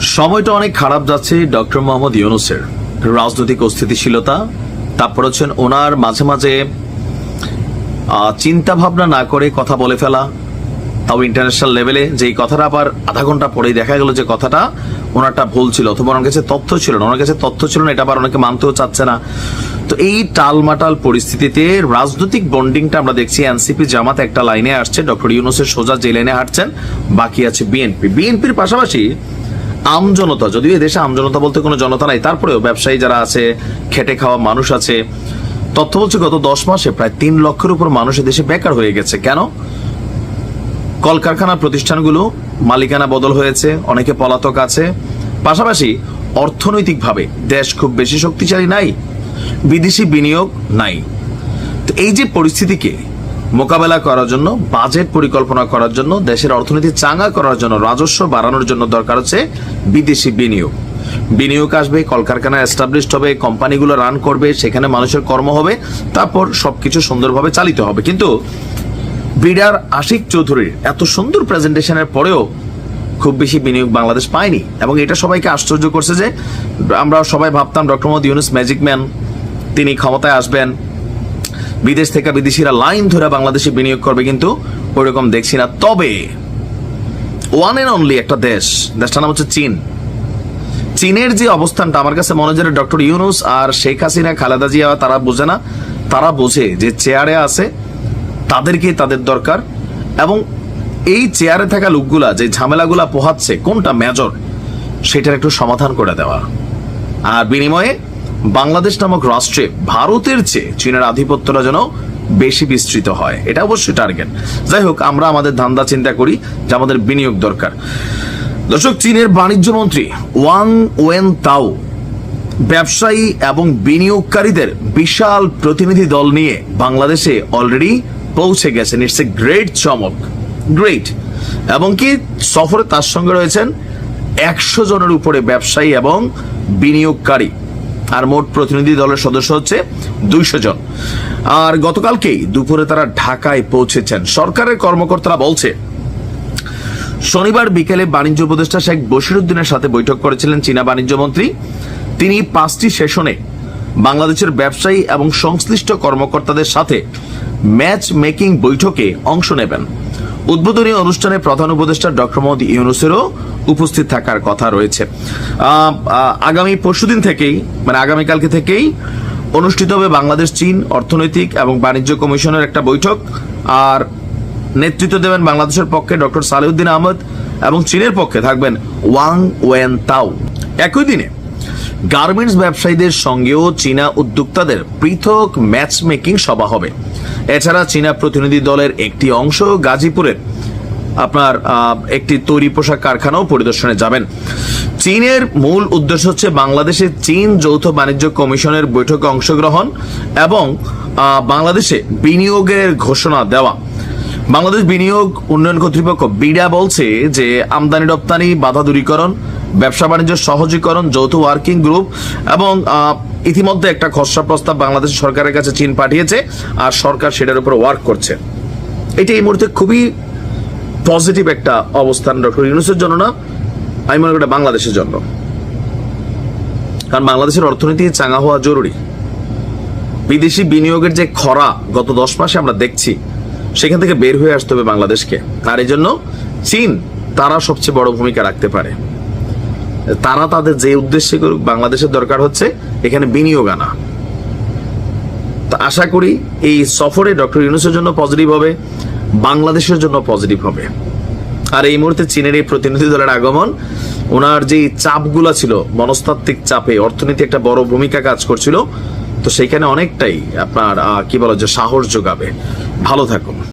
সময়টা অনেক খারাপ যাচ্ছে ডক্টর মোহাম্মদ ইউনুসের। রাজনৈতিক অস্থিতিশীলতা, তারপর হচ্ছেন ওনার মাঝে মাঝে চিন্তা ভাবনা না করে কথা বলে ফেলা, তাও ইন্টারন্যাশনাল লেভেলে। যে কথাটা আবার আধা ঘণ্টা পরেই দেখা গেল যে কথাটা ওনারটা ভুল ছিল, অথবা ওনার কাছে তথ্য ছিল না, ওনার কাছে তথ্য ছিল না, এটা আবার অনেকে মানতেও চাচ্ছে না। তো এই টালমাটাল পরিস্থিতিতে রাজনৈতিক বন্ডিংটা আমরা দেখছি, এনসিপি জামাত একটা লাইনে আসছে, ডক্টর ইউনুসের সোজা যে লাইনে হাঁটছেন, বাকি আছে বিএনপি। বিএনপির পাশাপাশি আমজনতা, যদিও এদেশে আমজনতা বলতে কোনো জনতা নাই, তারপরেও ব্যবসায়ী যারা আছে, খেটে খাওয়া মানুষ আছে, তথ্য বলছে গত দশ মাসে প্রায় তিন লক্ষের উপর মানুষ দেশে বেকার হয়ে গেছে। কেন? কলকারখানা প্রতিষ্ঠানগুলো মালিকানা বদল হয়েছে, অনেকে পলাতক আছে। পাশাপাশি অর্থনৈতিকভাবে দেশ খুব বেশি শক্তিশালী নাই, বিদেশি বিনিয়োগ নাই। তো এই যে পরিস্থিতিকে মোকাবেলা করার জন্য, বাজেট পরিকল্পনা করার জন্য, দেশের অর্থনীতি চাঙ্গা করার জন্য, রাজস্ব বাড়ানোর জন্য দরকার হচ্ছে বিদেশি বিনিয়োগ। বিনিয়োগ আসবে, কলকারখানা এস্টাবলিশড হবে, কোম্পানিগুলো রান করবে, সেখানে মানুষের কর্ম হবে, তারপর সবকিছু সুন্দরভাবে চালিত হবে। কিন্তু বিডার আশিক চৌধুরীর এত সুন্দর প্রেজেন্টেশনের পরেও খুব বেশি বিনিয়োগ বাংলাদেশ পায়নি। এবং এটা সবাইকে আশ্চর্য করছে যে, আমরা সবাই ভাবতাম doctor Mohammad Yunus magic man তিনি ক্ষমতায় আসবেন বিদেশ থেকে বিদেশিরা লাইন ধরে বাংলাদেশে বিনিয়োগ করবে কিন্তু ওইরকম দেখছি না। তবে ওয়ান এন্ড অনলি একটা দেশ, দেশটার নাম হচ্ছে চীন। চীনের যে অবস্থানটা, আমার কাছে মনে হয় ডক্টর ইউনুস আর শেখ হাসিনা, খালেদা জিয়া, তারা বোঝে না। তারা বোঝে যে চেয়ারে আছে, তাদেরকে তাদের দরকার। এবং এই চেয়ারে থাকা লোকগুলা, যে ঝামেলাগুলা পোহাচ্ছে, কোনটা মেজর সেটার একটু সমাধান করে দেওয়া। আর বিনিময়ে বাংলাদেশ নামক রাষ্ট্রে ভারতের চেয়ে চীনের আধিপত্যটা যেন বেশি বিস্তৃত হয়, এটা অবশ্যই টার্গেট যাই হোক, আমরা আমাদের ধান্দা চিন্তা করি যে আমাদের বিনিয়োগ দরকার। দর্শক, চীনের বাণিজ্য মন্ত্রী ওয়াং ওয়েন তাও ব্যবসায়ী এবং বিনিয়োগকারীদের বিশাল প্রতিনিধি দল নিয়ে বাংলাদেশে অলরেডি পৌঁছে গেছেন। ইটস এ গ্রেট চমক গ্রেট এবং কি সফরে তার সঙ্গে রয়েছেন একশো জনের উপরে ব্যবসায়ী এবং বিনিয়োগকারী। আর মোট প্রতিনিধি দলের সদস্য হচ্ছে দুইশো জন। আর গতকালকেই দুপুরে তারা ঢাকায় পৌঁছেছেন। সরকারের কর্মকর্তারা বলছে, শনিবার বিকেলে বাণিজ্য উপদেষ্টা শেখ বশিরুদ্দিনের সাথে বৈঠক করেছিলেন চীনা বাণিজ্য মন্ত্রী। তিনি পাঁচটি সেশনে বাংলাদেশের ব্যবসায়ী এবং সংশ্লিষ্ট কর্মকর্তাদের সাথে ম্যাচ মেকিং বৈঠকে অংশ নেবেন। উদ্বোধনী অনুষ্ঠানে প্রধান উপদেষ্টা ডক্টর মোহাম্মদ ইউনুসেরও উপস্থিত থাকার কথা রয়েছে। আগামী পরশুদিন থেকেই মানে আগামীকালকে থেকেই অনুষ্ঠিত হবে বাংলাদেশ, চীন অর্থনৈতিক এবং বাণিজ্য কমিশনের একটা বৈঠক। আর নেতৃত্ব দেবেন বাংলাদেশের পক্ষে ডক্টর সালেউদ্দিন আহমদ এবং চীনের পক্ষে থাকবেন ওয়াং ওয়েন তাও একই দিনে গার্মেন্টস ব্যবসায়ীদের সঙ্গেও চীনা উদ্যোক্তাদের পৃথক ম্যাচ মেকিং সভা হবে। এছাড়া চীনা প্রতিনিধি দলের একটি অংশ গাজীপুরের আপনার একটি তৈরি পোশাক কারখানাও পরিদর্শনে যাবেন। চীনের মূল উদ্দেশ্য হচ্ছে বাংলাদেশে চীন যৌথ বাণিজ্য কমিশনের বৈঠকে অংশগ্রহণ এবং বাংলাদেশে বিনিয়োগের ঘোষণা দেওয়া। বাংলাদেশ বিনিয়োগ উন্নয়ন কর্তৃপক্ষ বিডা বলছে যে আমদানি রপ্তানি, বাধা দূরীকরণ, ব্যবসা বাণিজ্য সহজীকরণ, যৌথ ওয়ার্কিং গ্রুপ এবং ইতিমধ্যে একটা খসড়া প্রস্তাব বাংলাদেশ সরকারের কাছে চীন পাঠিয়েছে আর সরকার সেটার উপর ওয়ার্ক করছে। এটা এই মুহূর্তে খুবই পজিটিভ একটা অবস্থান ডক্টর ইউনুসের জন্য না, আমি মনে করি বাংলাদেশের জন্য। কারণ বাংলাদেশের অর্থনীতি চাঙ্গা হওয়া জরুরি। বিদেশি বিনিয়োগের যে খরা গত দশ মাসে আমরা দেখছি, সেখান থেকে বের হয়ে আসতে হবে বাংলাদেশকে। আর এই জন্য চীন, তারা সবচেয়ে বড় ভূমিকা রাখতে পারে। তারা তাদের যে উদ্দেশ্যে বাংলাদেশের দরকার হচ্ছে এখানে বিনিয়োগ আনা। তো আশা করি এই সফরে ডক্টর ইউনুসের জন্য পজিটিভ হবে। বাংলাদেশের জন্য পজিটিভ হবে। আর এই মুহূর্তে চীনের এই প্রতিনিধি দলের আগমন, ওনার যে চাপগুলা ছিল, মনস্তাত্ত্বিক চাপে অর্থনীতি একটা বড় ভূমিকা কাজ করছিল, তো সেইখানে অনেকটাই আপনার কি বলা যে সাহস যোগাবে। ভালো থাকুন।